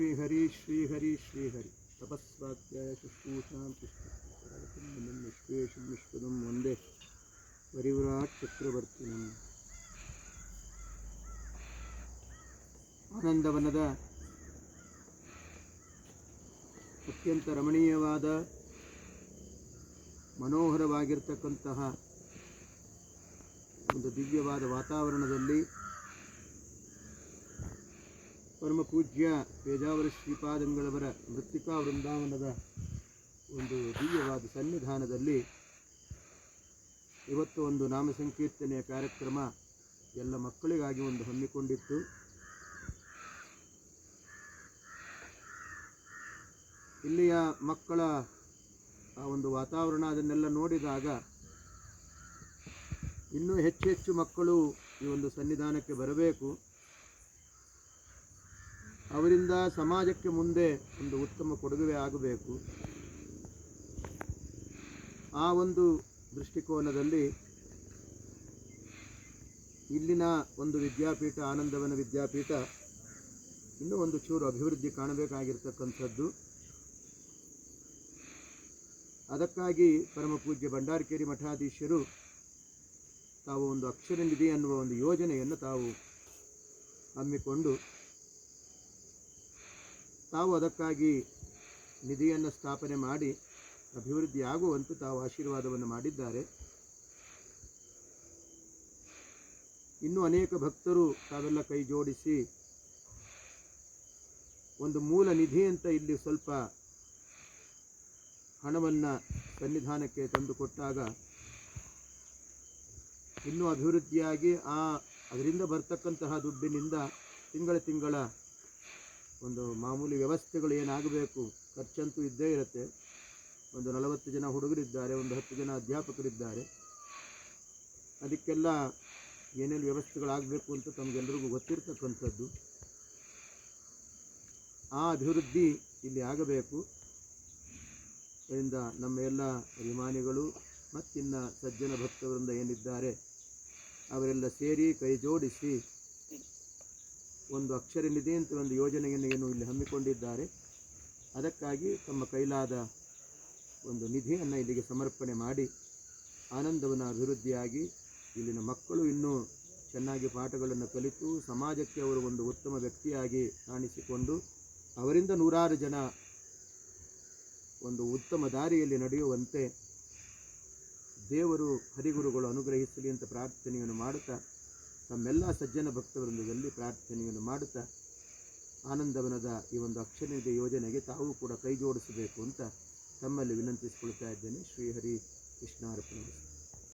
ಶ್ರೀಹರಿ ಶ್ರೀಹರಿ ಶ್ರೀಹರಿ. ತಪಸ್ವಾಧ್ಯಾಯ ಶುಶ್ರೂಷಾಂ ವಿಶ್ವೇಶಂ ವಿಶ್ವದಂ ಒಂದೇ ಪರಿವ್ರಾಟ್ ಚಕ್ರವರ್ತಿನಂ. ಆನಂದವನದ ಅತ್ಯಂತ ರಮಣೀಯವಾದ, ಮನೋಹರವಾಗಿರ್ತಕ್ಕಂತಹ ಒಂದು ದಿವ್ಯವಾದ ವಾತಾವರಣದಲ್ಲಿ ಪರಮ ಪೂಜ್ಯ ಪೇಜಾವರ ಶ್ರೀಪಾದಂಗಳವರ ಮೃತ್ತಿಕಾ ವೃಂದಾವನದ ಒಂದು ದಿವ್ಯವಾದ ಸನ್ನಿಧಾನದಲ್ಲಿ ಇವತ್ತು ಒಂದು ನಾಮ ಸಂಕೀರ್ತನೆಯ ಕಾರ್ಯಕ್ರಮ ಎಲ್ಲ ಮಕ್ಕಳಿಗಾಗಿ ಒಂದು ಹಮ್ಮಿಕೊಂಡಿತ್ತು. ಇಲ್ಲಿಯ ಮಕ್ಕಳ ಆ ಒಂದು ವಾತಾವರಣ ಅದನ್ನೆಲ್ಲ ನೋಡಿದಾಗ ಇನ್ನೂ ಹೆಚ್ಚು ಹೆಚ್ಚು ಮಕ್ಕಳು ಈ ಒಂದು ಸನ್ನಿಧಾನಕ್ಕೆ ಬರಬೇಕು. ಅವರಿಂದ ಸಮಾಜಕ್ಕೆ ಮುಂದೆ ಒಂದು ಉತ್ತಮ ಕೊಡುಗೆ ಆಗಬೇಕು. ಆ ಒಂದು ದೃಷ್ಟಿಕೋನದಲ್ಲಿ ಇಲ್ಲಿನ ಒಂದು ವಿದ್ಯಾಪೀಠ, ಆನಂದವನ ವಿದ್ಯಾಪೀಠ ಇನ್ನೂ ಒಂದು ಚೂರು ಅಭಿವೃದ್ಧಿ ಕಾಣಬೇಕಾಗಿರ್ತಕ್ಕಂಥದ್ದು. ಅದಕ್ಕಾಗಿ ಪರಮ ಪೂಜ್ಯ ಭಂಡಾರಕೇರಿ ಮಠಾಧೀಶರು ತಾವು ಒಂದು ಅಕ್ಷರ ನಿಧಿ ಅನ್ನುವ ಒಂದು ಯೋಜನೆಯನ್ನು ತಾವು ಹಮ್ಮಿಕೊಂಡು ತಾವು ಅದಕ್ಕಾಗಿ ನಿಧಿಯನ್ನು ಸ್ಥಾಪನೆ ಮಾಡಿ ಅಭಿವೃದ್ಧಿಯಾಗುವಂತೆ ತಾವು ಆಶೀರ್ವಾದವನ್ನು ಮಾಡಿದ್ದಾರೆ. ಇನ್ನೂ ಅನೇಕ ಭಕ್ತರು ತಾವೆಲ್ಲ ಕೈ ಜೋಡಿಸಿ ಒಂದು ಮೂಲ ನಿಧಿ ಅಂತ ಇಲ್ಲಿ ಸ್ವಲ್ಪ ಹಣವನ್ನು ಸನ್ನಿಧಾನಕ್ಕೆ ತಂದುಕೊಟ್ಟಾಗ ಇನ್ನೂ ಅಭಿವೃದ್ಧಿಯಾಗಿ ಆ ಅದರಿಂದ ಬರ್ತಕ್ಕಂತಹ ದುಡ್ಡಿನಿಂದ ತಿಂಗಳ ತಿಂಗಳ ಒಂದು ಮಾಮೂಲಿ ವ್ಯವಸ್ಥೆಗಳು ಏನಾಗಬೇಕು? ಖರ್ಚಂತೂ ಇದ್ದೇ ಇರುತ್ತೆ. ಒಂದು ನಲವತ್ತು ಜನ ಹುಡುಗರಿದ್ದಾರೆ, ಒಂದು ಹತ್ತು ಜನ ಅಧ್ಯಾಪಕರಿದ್ದಾರೆ. ಅದಕ್ಕೆಲ್ಲ ಏನೇನು ವ್ಯವಸ್ಥೆಗಳಾಗಬೇಕು ಅಂತ ತಮಗೆಲ್ಲರಿಗೂ ಗೊತ್ತಿರ್ತಕ್ಕಂಥದ್ದು. ಆ ಅಭಿವೃದ್ಧಿ ಇಲ್ಲಿ ಆಗಬೇಕು. ಇದರಿಂದ ನಮ್ಮ ಎಲ್ಲ ಅಭಿಮಾನಿಗಳು ಮತ್ತಿನ್ನ ಸಜ್ಜನ ಭಕ್ತವೃಂದ ಏನಿದ್ದಾರೆ, ಅವರೆಲ್ಲ ಸೇರಿ ಕೈ ಜೋಡಿಸಿ ಒಂದು ಅಕ್ಷರ ನಿಧಿ ಅಂತ ಒಂದು ಯೋಜನೆಯನ್ನು ಏನು ಇಲ್ಲಿ ಹಮ್ಮಿಕೊಂಡಿದ್ದಾರೆ. ಅದಕ್ಕಾಗಿ ತಮ್ಮ ಕೈಲಾದ ಒಂದು ನಿಧಿಯನ್ನು ಇಲ್ಲಿಗೆ ಸಮರ್ಪಣೆ ಮಾಡಿ ಆನಂದವನ್ನು ಅಭಿವೃದ್ಧಿಯಾಗಿ ಇಲ್ಲಿನ ಮಕ್ಕಳು ಇನ್ನೂ ಚೆನ್ನಾಗಿ ಪಾಠಗಳನ್ನು ಕಲಿತು ಸಮಾಜಕ್ಕೆ ಅವರು ಒಂದು ಉತ್ತಮ ವ್ಯಕ್ತಿಯಾಗಿ ಕಾಣಿಸಿಕೊಂಡು ಅವರಿಂದ ನೂರಾರು ಜನ ಒಂದು ಉತ್ತಮ ದಾರಿಯಲ್ಲಿ ನಡೆಯುವಂತೆ ದೇವರು ಹರಿಗುರುಗಳು ಅನುಗ್ರಹಿಸಲಿ ಅಂತ ಪ್ರಾರ್ಥನೆಯನ್ನು ಮಾಡುತ್ತಾ ತಮ್ಮೆಲ್ಲ ಸಜ್ಜನ ಭಕ್ತವೃಂದದಲ್ಲಿ ಪ್ರಾರ್ಥನೆಯನ್ನು ಮಾಡುತ್ತಾ ಆನಂದವನದ ಈ ಒಂದು ಅಕ್ಷರನಿಧಿ ಯೋಜನೆಗೆ ತಾವು ಕೂಡ ಕೈಜೋಡಿಸಬೇಕು ಅಂತ ತಮ್ಮಲ್ಲಿ ವಿನಂತಿಸಿಕೊಳ್ತಾ ಇದ್ದೇನೆ. ಶ್ರೀಹರಿ ಕೃಷ್ಣಾರ್ಪಣೆ.